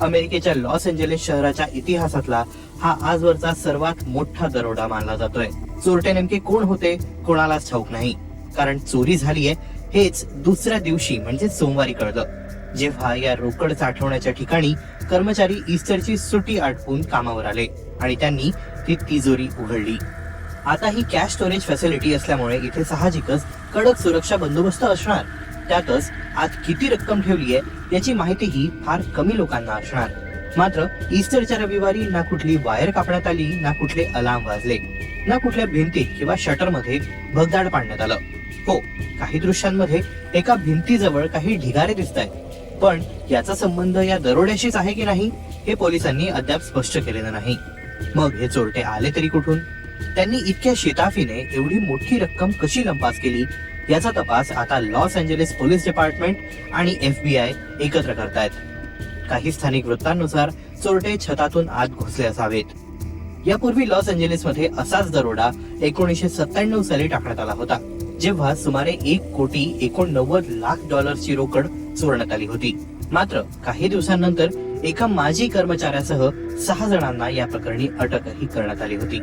अमेरिकेच्या Los Angeles शहराच्या इतिहासातला हा आजवरचा सर्वात मोठा दरोडा मानला जातोय. चोरटे नेमके कोण होते? कोणालाच ठाऊक नाही. कारण चोरी झालीये हेच दुसऱ्या दिवशी म्हणजे सोमवारी कळलं जेव्हा या रोकड साठवण्याच्या ठिकाणी कर्मचारी ईस्टरची सुट्टी आटपून कामावर आले आणि त्यांनी ती तिजोरी उघडली. आता ही कॅश स्टोरेज फॅसिलिटी असल्यामुळे इथे साहजिकच कडक सुरक्षा बंदोबस्त असणार. त्यातच आज किती रक्कम ठेवली आहे याची माहितीही फार कमी लोकांना असणार. मात्र ईस्टरच्या रविवारी ना कुठली वायर कापण्यात आली ना कुठले अलार्म वाजले ना कुठल्या भिंतीत किंवा शटरमध्ये भगदाड पाडण्यात आलं. हो काही दृश्यांमध्ये एका भिंतीजवळ काही ढिगारे दिसत आहेत पण याचा संबंध या दरोड्याशीच आहे की नाही हे पोलिसांनी अद्याप स्पष्ट केलेलं नाही. मग हे चोरटे आले तरी कुठून? त्यांनी इतक्या शिताफीने एवढी मोठी रक्कम कशी लंपास केली याचा तपास आता लॉस एंजेलिस पोलीस डिपार्टमेंट आणि एफबीआय एकत्र करतायत. काही स्थानिक वृत्तांनुसार चोरटे छतातून आत घुसले असावेत. यापूर्वी लॉस एंजेलिसमध्ये असाच दरोडा एकोणीसशे सत्त्याण्णव साली टाकण्यात आला होता जेव्हा सुमारे एक कोटी एकोणनव्वद लाख डॉलर्सची रोकड चोरण्यात आली होती. मात्र काही दिवसांनंतर एका माजी कर्मचाऱ्यासह सहा जणांना या प्रकरणी अटकही करण्यात आली होती.